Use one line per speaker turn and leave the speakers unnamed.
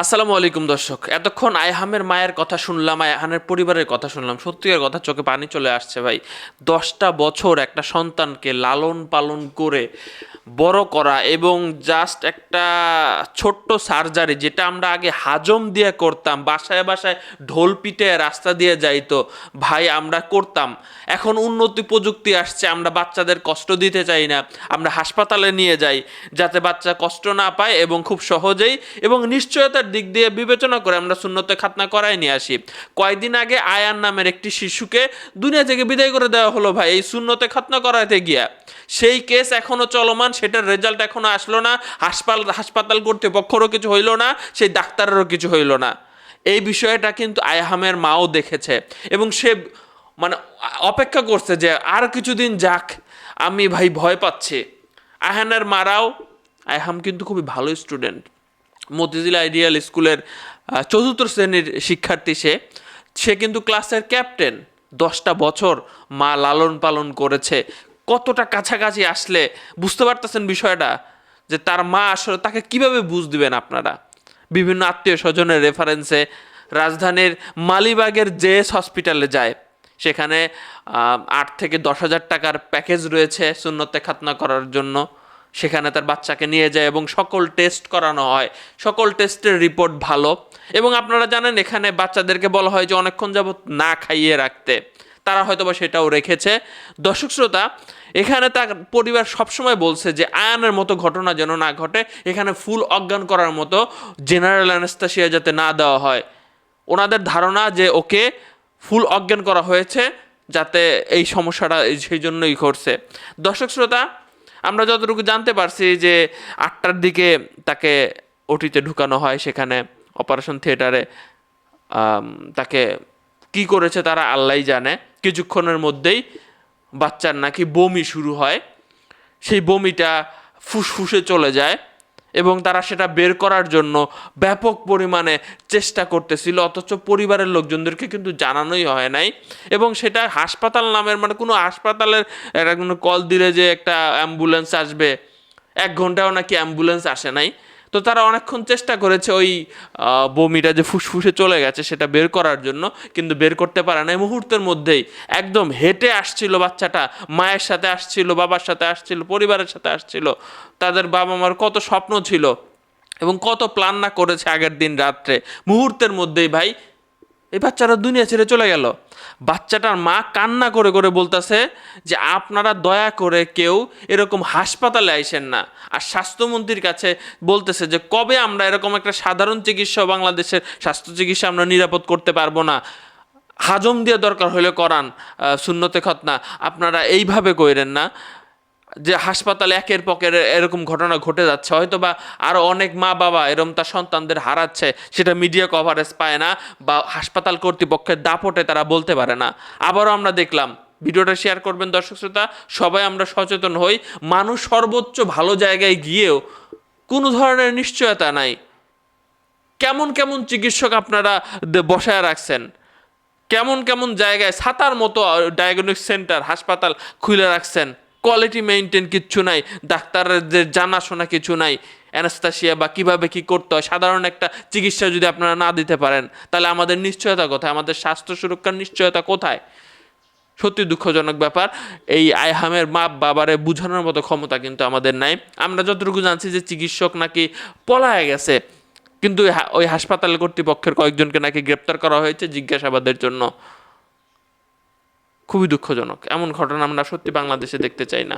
আসসালামু আলাইকুম দর্শক। এতক্ষণ আয়হামের মায়ের কথা শুনলাম, আয়হানের পরিবারের কথা শুনলাম। সত্যিকার কথা চোখে পানি চলে আসছে ভাই। দশটা বছর একটা সন্তানকে লালন পালন করে বড় করা এবং জাস্ট একটা ছোট্ট সার্জারি যেটা আমরা আগে হাজম দিয়ে করতাম, বাসায় বাসায় ঢোল পিটে রাস্তা দিয়ে যাইতো, ভাই, আমরা করতাম। এখন উন্নতি প্রযুক্তি আসছে, আমরা বাচ্চাদের কষ্ট দিতে চাই না, আমরা হাসপাতালে নিয়ে যাই, যাতে বাচ্চা কষ্ট না পায় এবং খুব সহজেই এবং নিশ্চয়তার দিক দিয়ে বিবেচনা করে আমরা শূন্যতে খাতনা করাই নিয়ে আসি। কয়েকদিন আগে আয়ান নামের একটি শিশুকে দুনিয়া থেকে বিদায় করে দেওয়া হলো ভাই, এই শূন্যতে খাতনা করাতে গিয়া। সেই কেস এখনও চলমান, সেটার রেজাল্ট এখনও আসলো না হাসপাতাল হাসপাতাল কর্তৃপক্ষরও কিছু হইল না, সেই ডাক্তারেরও কিছু হইল না। এই বিষয়টা কিন্তু আয়াহামের মাও দেখেছে এবং সে মানে অপেক্ষা করছে যে আর কিছুদিন যাক, আমি ভাই ভয় পাচ্ছি। আহানের মারাও, আয়হাম কিন্তু খুবই ভালো স্টুডেন্ট মতিঝিল আইডিয়াল স্কুলের চতুর্থ শ্রেণির শিক্ষার্থী সে। সে কিন্তু ক্লাসের ক্যাপ্টেন। দশটা বছর মা লালন পালন করেছে। কতটা কাছাকাছি আসলে বুঝতে পারতেছেন বিষয়টা? যে তার মা আসলে তাকে কীভাবে বুঝ দিবেন আপনারা? বিভিন্ন আত্মীয় স্বজনের রেফারেন্সে রাজধানীর মালিবাগের জেএস হসপিটালে যায়। সেখানে আট থেকে দশ হাজার টাকার প্যাকেজ রয়েছে শূন্যতে খাতনা করার জন্য। সেখানে তার বাচ্চাকে নিয়ে যায় এবং সকল টেস্ট করানো হয়। সকল টেস্টের রিপোর্ট ভালো। এবং আপনারা জানেন, এখানে বাচ্চাদেরকে বলা হয় যে অনেকক্ষণ যাবত না খাইয়ে রাখতে। তারা হয়তো বা সেটাও রেখেছে। দর্শক শ্রোতা, এখানে তার পরিবার সবসময় বলছে যে আয়ানের মতো ঘটনা যেন না ঘটে, এখানে ফুল অজ্ঞান করার মতো জেনারেল অ্যানেস্তাসিয়া যাতে না দেওয়া হয়। ওনাদের ধারণা যে ওকে ফুল অজ্ঞান করা হয়েছে, যাতে এই সমস্যাটা সেই জন্যই ঘটছে। দর্শক শ্রোতা আমরা যতটুকু জানতে পারছি যে আটটার দিকে তাকে ওটিতে ঢুকানো হয়, সেখানে অপারেশন থিয়েটারে তাকে কি করেছে তারা আল্লাহ জানে। কিছুক্ষণের মধ্যেই বাচ্চার নাকি বমি শুরু হয়। সেই বমিটা ফুসফুসে চলে যায়। এবং তারা সেটা বের করার জন্য ব্যাপক পরিমাণে চেষ্টা করতেছিল, অথচ পরিবারের লোকজনদেরকে কিন্তু জানানোই হয় নাই। এবং সেটা হাসপাতাল নামের মানে কোনো হাসপাতালের একটা কোনো কল দিলে যে একটা অ্যাম্বুলেন্স আসবে, এক ঘন্টাও নাকি অ্যাম্বুলেন্স আসে নাই। তো তারা অনেকক্ষণ চেষ্টা করেছে ওই বমিটা যে ফুসফুসে চলে গেছে সেটা বের করার জন্য, কিন্তু বের করতে পারে না মুহূর্তের মধ্যেই একদম হেঁটে আসছিল বাচ্চাটা, মায়ের সাথে আসছিল, বাবার সাথে আসছিল, পরিবারের সাথে আসছিল। তাদের বাবা মার কত স্বপ্ন ছিল এবং কত প্ল্যান না করেছে আগের দিন রাত্রে। মুহূর্তের মধ্যেই ভাই এই বাচ্চারা দুনিয়া ছেড়ে চলে গেল। বাচ্চাটার মা কান্না করে করে বলতেছে যে, আপনারা দয়া করে কেউ এরকম হাসপাতালে আইসেন না। আর স্বাস্থ্যমন্ত্রীর কাছে বলতেছে যে, কবে আমরা এরকম একটা সাধারণ চিকিৎসা বাংলাদেশের স্বাস্থ্য চিকিৎসা আমরা নিরাপদ করতে পারব না? হাজম দিয়ে দরকার হলে করান শূন্যতে খতনা আপনারা এইভাবে কইরেন না। যে হাসপাতালে একের পকের এরকম ঘটনা ঘটে যাচ্ছে হয়তো বা আরও অনেক মা বাবা এরকম তার সন্তানদের হারাচ্ছে, সেটা মিডিয়া কভারেজ পায় না বা হাসপাতাল কর্তৃপক্ষের দাপটে তারা বলতে পারে না। আবারও আমরা দেখলাম, ভিডিওটা শেয়ার করবেন দর্শক শ্রোতা, সবাই আমরা সচেতন হই, মানুষ সর্বোচ্চ ভালো জায়গায় গিয়েও কোনো ধরনের নিশ্চয়তা নাই। কেমন কেমন চিকিৎসক আপনারা বসায় রাখছেন? কেমন কেমন জায়গায় ছাতার মতো ডায়াগনস্টিক সেন্টার হাসপাতাল খুলে রাখছেন? কোয়ালিটি মেনটেন কিচ্ছু নাই, ডাক্তারদের জানাশোনা কিছু নাই অ্যানাস্তাসিয়া বা কীভাবে কি করতে হয়, সাধারণ একটা চিকিৎসা যদি আপনারা না দিতে পারেন, তাহলে আমাদের নিশ্চয়তা কোথায়? আমাদের স্বাস্থ্য সুরক্ষার নিশ্চয়তা কোথায়? সত্যি দুঃখজনক ব্যাপার, এই আইহামের মা বাবারে বোঝানোর মতো ক্ষমতা কিন্তু আমাদের নাই। আমরা যতটুকু জানছি যে চিকিৎসক নাকি পলায় গেছে, কিন্তু ওই হাসপাতাল কর্তৃপক্ষের কয়েকজনকে নাকি গ্রেপ্তার করা হয়েছে জিজ্ঞাসাবাদের জন্য। খুবই দুঃখজনক। এমন ঘটনা আমরা সত্যি বাংলাদেশে দেখতে চাই না।